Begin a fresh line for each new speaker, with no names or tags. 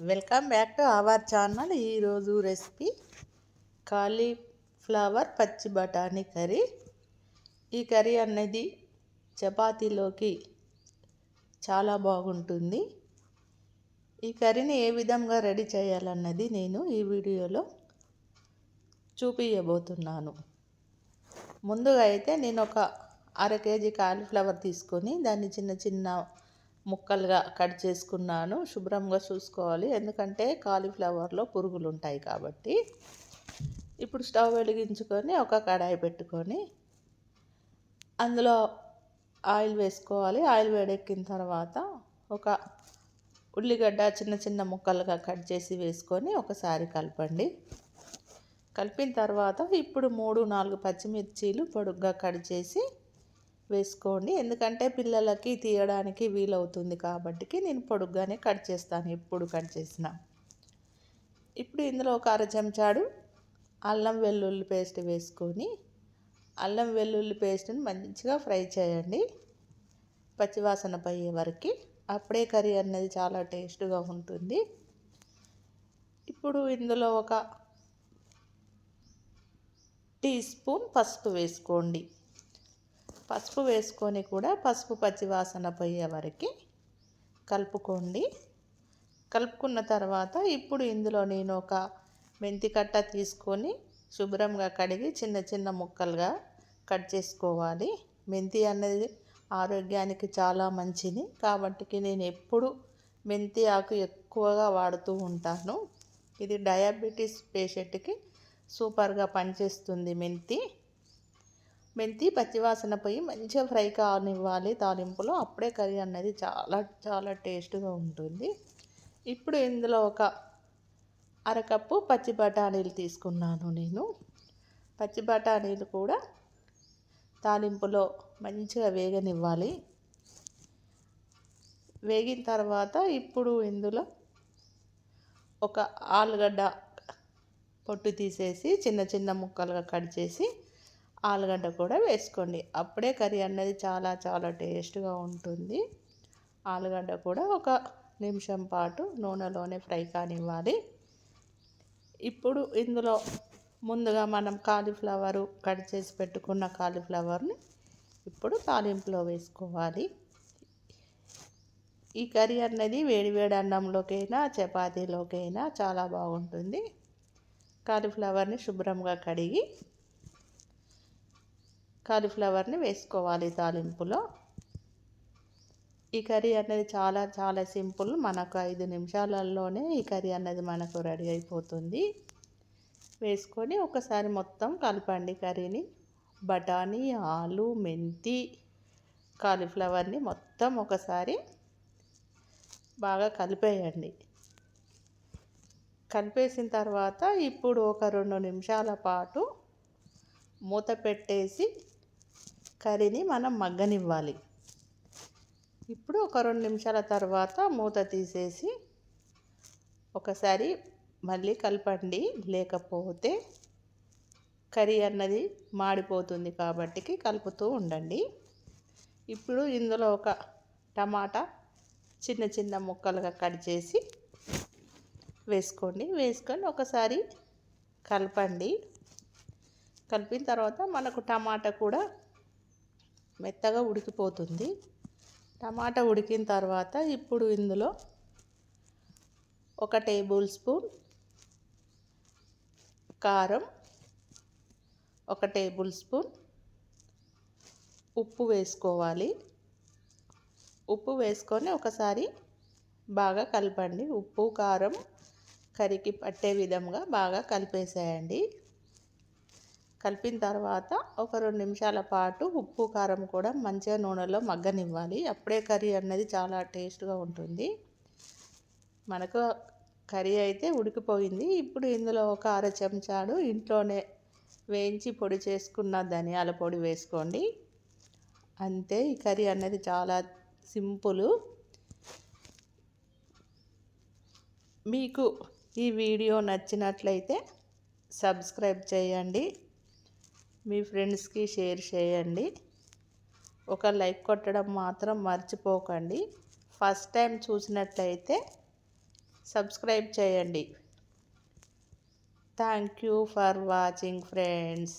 Welcome back to our channel. ఈరోజు recipe cauliflower పచ్చి బఠానీ కర్రీ. ఈ కర్రీ అనేది చపాతీలోకి చాలా బాగుంటుంది. ఈ కర్రీని ఏ విధంగా రెడీ చేయాలన్నది నేను ఈ వీడియోలో చూపించబోతున్నాను ముందుగా అయితే నేను ఒక అర కేజీ కాలీఫ్లవర్ తీసుకొని దాన్ని చిన్న చిన్న ముక్కలుగా కట్ చేసుకున్నాను. శుభ్రంగా చూసుకోవాలి. ఎందుకంటే కాలీఫ్లవర్లో పురుగులు ఉంటాయి కాబట్టి. ఇప్పుడు స్టవ్ వెలిగించుకొని ఒక కడాయి పెట్టుకొని అందులో ఆయిల్ వేసుకోవాలి. ఆయిల్ వేడెక్కిన తర్వాత ఒక ఉల్లిగడ్డ చిన్న చిన్న ముక్కలుగా కట్ చేసి వేసుకొని ఒకసారి కలపండి. కలిపిన తర్వాత ఇప్పుడు మూడు నాలుగు పచ్చిమిర్చీలు పొడుగ్గా కట్ చేసి వేసుకోండి. ఎందుకంటే పిల్లలకి తీయడానికి వీలవుతుంది కాబట్టి నేను పొడుగ్గానే కట్ చేస్తాను. ఎప్పుడు కట్ చేసిన. ఇప్పుడు ఇందులో ఒక అర చెంచాడు అల్లం వెల్లుల్లి పేస్ట్ వేసుకొని అల్లం వెల్లుల్లి పేస్ట్ని మంచిగా ఫ్రై చేయండి. పచ్చివాసన పోయే వరకు. అప్పుడే కర్రీ అనేది చాలా టేస్ట్గా ఉంటుంది. ఇప్పుడు ఇందులో ఒక టీ స్పూన్ పసుపు వేసుకోండి. పసుపు వేసుకొని కూడా పసుపు పచ్చి వాసన పోయే వరకు కలుపుకోండి. కలుపుకున్న తర్వాత ఇప్పుడు ఇందులో నేను ఒక మెంతి కట్ట తీసుకొని శుభ్రంగా కడిగి చిన్న చిన్న ముక్కలుగా కట్ చేసుకోవాలి. మెంతి అనేది ఆరోగ్యానికి చాలా మంచిది కాబట్టి నేను ఎప్పుడు మెంతి ఆకు ఎక్కువగా వాడుతూ ఉంటాను. ఇది డయాబెటీస్ పేషెంట్కి సూపర్గా పనిచేస్తుంది మెంతి. మెంతి పచ్చివాసన పోయి మంచిగా ఫ్రై కానివ్వాలి తాలింపులో. అప్పుడే కర్రీ అనేది చాలా చాలా టేస్ట్గా ఉంటుంది. ఇప్పుడు ఇందులో ఒక అరకప్పు పచ్చి బఠానీలు తీసుకున్నాను నేను. పచ్చి బఠానీలు కూడా తాలింపులో మంచిగా వేగనివ్వాలి. వేగిన తర్వాత ఇప్పుడు ఇందులో ఒక ఆలుగడ్డ పొట్టు తీసేసి చిన్న చిన్న ముక్కలుగా కట్ చేసి ఆలుగడ్డ కూడా వేసుకోండి. అప్పుడే కర్రీ అన్నది చాలా చాలా టేస్ట్గా ఉంటుంది. ఆలుగడ్డ కూడా ఒక నిమిషం పాటు నూనెలోనే ఫ్రై కానివ్వాలి. ఇప్పుడు ఇందులో ముందుగా మనం కాలీఫ్లవరు కట్ చేసి పెట్టుకున్న కాలీఫ్లవర్ని ఇప్పుడు తాలింపులో వేసుకోవాలి. ఈ కర్రీ అన్నది వేడివేడి అన్నంలోకైనా చపాతీలోకైనా చాలా బాగుంటుంది. కాలీఫ్లవర్ని శుభ్రంగా కడిగి కాలీఫ్లవర్ని వేసుకోవాలి తాలింపులో. ఈ కర్రీ అనేది చాలా చాలా సింపుల్. మనకు ఐదు నిమిషాలలోనే ఈ కర్రీ అనేది మనకు రెడీ అయిపోతుంది. వేసుకొని ఒకసారి మొత్తం కలపండి కర్రీని. బఠానీ ఆలు మెంతి కాలీఫ్లవర్ని మొత్తం ఒకసారి బాగా కలిపేయండి. కలిపేసిన తర్వాత ఇప్పుడు ఒక రెండు నిమిషాల పాటు మూత పెట్టేసి కర్రీని మనం మగ్గనివ్వాలి. ఇప్పుడు ఒక రెండు నిమిషాల తర్వాత మూత తీసేసి ఒకసారి మళ్ళీ కలపండి. లేకపోతే కర్రీ అన్నది మాడిపోతుంది కాబట్టి కలుపుతూ ఉండండి. ఇప్పుడు ఇందులో ఒక టమాటా చిన్న చిన్న ముక్కలుగా కట్ చేసి వేసుకోండి. వేసుకొని ఒకసారి కలపండి. కలిపిన తర్వాత మనకు టమాటా కూడా మెత్తగా ఉడికిపోతుంది. టమాటా ఉడికిన తర్వాత ఇప్పుడు ఇందులో ఒక టేబుల్ స్పూన్ కారం ఒక టేబుల్ స్పూన్ ఉప్పు వేసుకోవాలి. ఉప్పు వేసుకొని ఒకసారి బాగా కలపండి. ఉప్పు కారం కరికి పట్టే విధంగా బాగా కలిపేసేయండి. కలిపిన తర్వాత ఒక రెండు నిమిషాల పాటు ఉప్పు కారం కూడా మంచిగా నూనెలో మగ్గనివ్వాలి. అప్పుడే కర్రీ అన్నది చాలా టేస్ట్గా ఉంటుంది. మనకు కర్రీ అయితే ఉడికిపోయింది. ఇప్పుడు ఇందులో ఒక అర చెంచాడు ఇంట్లోనే వేయించి పొడి చేసుకున్న ధనియాల పొడి వేసుకోండి. అంతే ఈ కర్రీ అన్నది చాలా సింపుల్. మీకు ఈ వీడియో నచ్చినట్లయితే సబ్స్క్రైబ్ చేయండి. మీ ఫ్రెండ్స్కి షేర్ చేయండి. ఒక లైక్ కొట్టడం మాత్రం మర్చిపోకండి. ఫస్ట్ టైం చూసినట్లయితే సబ్స్క్రైబ్ చేయండి. Thank you for watching friends.